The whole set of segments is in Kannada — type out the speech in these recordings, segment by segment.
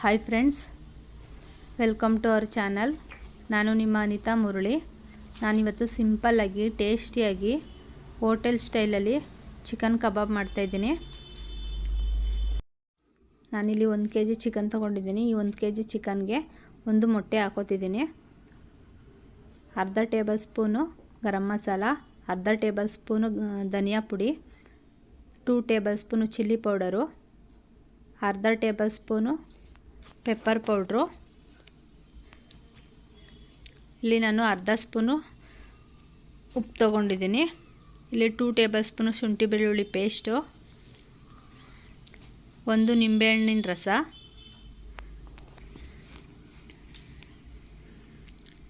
Hi friends welcome to our channel ನಾನು ನಿಮ್ಮ ಅನಿತಾ ಮುರಳಿ. ನಾನಿವತ್ತು ಸಿಂಪಲ್ಲಾಗಿ ಟೇಸ್ಟಿಯಾಗಿ ಹೋಟೆಲ್ ಸ್ಟೈಲಲ್ಲಿ ಚಿಕನ್ ಕಬಾಬ್ ಮಾಡ್ತಾಯಿದ್ದೀನಿ ನಾನಿಲ್ಲಿ ಒಂದು ಕೆ ಜಿ ಚಿಕನ್ ತೊಗೊಂಡಿದ್ದೀನಿ. ಈ ಒಂದು ಕೆ ಜಿ ಚಿಕನ್ಗೆ ಒಂದು ಮೊಟ್ಟೆ ಹಾಕೋತಿದ್ದೀನಿ. ಅರ್ಧ ಟೇಬಲ್ ಸ್ಪೂನು ಗರಂ ಮಸಾಲ, ಅರ್ಧ ಟೇಬಲ್ ಸ್ಪೂನು ಧನಿಯಾ ಪುಡಿ two tablespoon chilli powder ಅರ್ಧ ಟೇಬಲ್ ಸ್ಪೂನು ಪೆಪ್ಪರ್ ಪೌಡ್ರು ಇಲ್ಲಿ ನಾನು ಅರ್ಧ ಸ್ಪೂನು ಉಪ್ಪು ತೊಗೊಂಡಿದ್ದೀನಿ. ಇಲ್ಲಿ ಟೂ ಟೇಬಲ್ ಸ್ಪೂನು ಶುಂಠಿ ಬೆಳ್ಳುಳ್ಳಿ ಪೇಸ್ಟು ಒಂದು ನಿಂಬೆಹಣ್ಣಿನ ರಸ.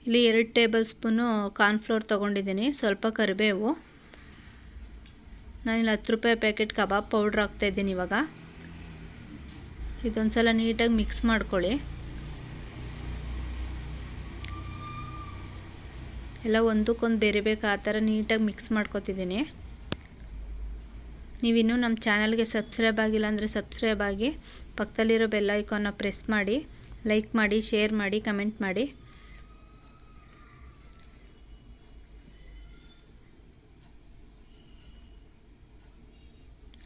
ಇಲ್ಲಿ ಎರಡು ಟೇಬಲ್ ಸ್ಪೂನು ಕಾರ್ನ್ಫ್ಲೋರ್ ತೊಗೊಂಡಿದ್ದೀನಿ, ಸ್ವಲ್ಪ ಕರಿಬೇವು. ನಾನಿಲ್ಲಿ ಹತ್ತು ರೂಪಾಯಿ ಪ್ಯಾಕೆಟ್ ಕಬಾಬ್ ಪೌಡ್ರ್ ಹಾಕ್ತಾಯಿದ್ದೀನಿ ಇವಾಗ. ಇದೊಂದು ಸಲ ನೀಟಾಗಿ ಮಿಕ್ಸ್ ಮಾಡ್ಕೊಳ್ಳಿ. ಎಲ್ಲ ಒಂದಕ್ಕೊಂದು ಬೇರೆ ಬೇಕು ಆ ಥರ ನೀಟಾಗಿ ಮಿಕ್ಸ್ ಮಾಡ್ಕೊತಿದ್ದೀನಿ. ನೀವಿನ್ನೂ ನಮ್ಮ ಚಾನಲ್ಗೆ ಸಬ್ಸ್ಕ್ರೈಬ್ ಆಗಿಲ್ಲ ಅಂದರೆ ಸಬ್ಸ್ಕ್ರೈಬ್ ಆಗಿ, ಪಕ್ಕದಲ್ಲಿರೋ ಬೆಲ್ ಐಕಾನ್ನ ಪ್ರೆಸ್ ಮಾಡಿ ಲೈಕ್ ಮಾಡಿ ಶೇರ್ ಮಾಡಿ ಕಮೆಂಟ್ ಮಾಡಿ.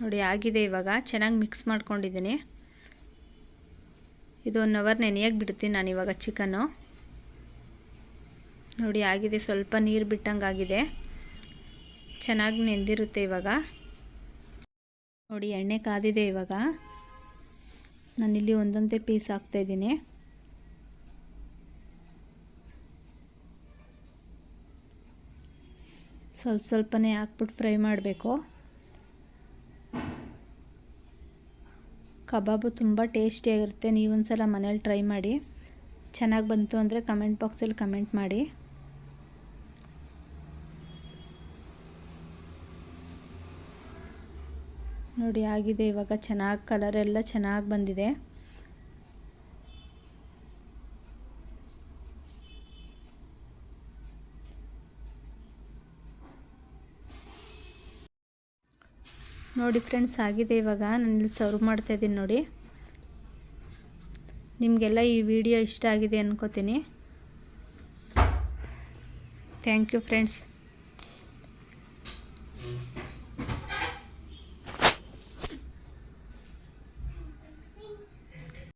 ನೋಡಿ, ಆಗಿದೆ ಇವಾಗ. ಚೆನ್ನಾಗಿ ಮಿಕ್ಸ್ ಮಾಡ್ಕೊಂಡಿದ್ದೀನಿ. ಇದು ಒನ್ ಅವರ್ ನೆನೆಯಕ್ಕೆ ಬಿಡ್ತೀನಿ ನಾನು ಇವಾಗ ಚಿಕನ್ನು. ನೋಡಿ ಆಗಿದೆ, ಸ್ವಲ್ಪ ನೀರು ಬಿಟ್ಟಂಗೆ ಆಗಿದೆ ಚೆನ್ನಾಗಿ ನೆಂದಿರುತ್ತೆ ಇವಾಗ. ನೋಡಿ ಎಣ್ಣೆ ಕಾದಿದೆ ಇವಾಗ. ನಾನಿಲ್ಲಿ ಒಂದೊಂದೇ ಪೀಸ್ ಹಾಕ್ತಾಯಿದ್ದೀನಿ ಸ್ವಲ್ಪ ಸ್ವಲ್ಪನೇ ಹಾಕ್ಬಿಟ್ಟು ಫ್ರೈ ಮಾಡಬೇಕು. ಕಬಾಬು ತುಂಬ ಟೇಸ್ಟಿಯಾಗಿರುತ್ತೆ. ನೀವೊಂದು ಸಲ ಮನೇಲಿ ಟ್ರೈ ಮಾಡಿ. ಚೆನ್ನಾಗಿ ಬಂತು ಅಂದರೆ ಕಮೆಂಟ್ ಬಾಕ್ಸಲ್ಲಿ ಕಮೆಂಟ್ ಮಾಡಿ. ನೋಡಿ, ಆಗಿದೆ ಇವಾಗ ಚೆನ್ನಾಗಿ ಕಲರ್ ಎಲ್ಲ ಚೆನ್ನಾಗಿ ಬಂದಿದೆ. ನೋಡಿ ಫ್ರೆಂಡ್ಸ್, ಆಗಿದೆ ಇವಾಗ. ನಾನು ಇಲ್ಲಿ ಸರ್ವ್ ಮಾಡ್ತಾಯಿದ್ದೀನಿ ನೋಡಿ. ನಿಮಗೆಲ್ಲ ಈ ವಿಡಿಯೋ ಇಷ್ಟ ಆಗಿದೆ ಅನ್ಕೋತೀನಿ. Thank you friends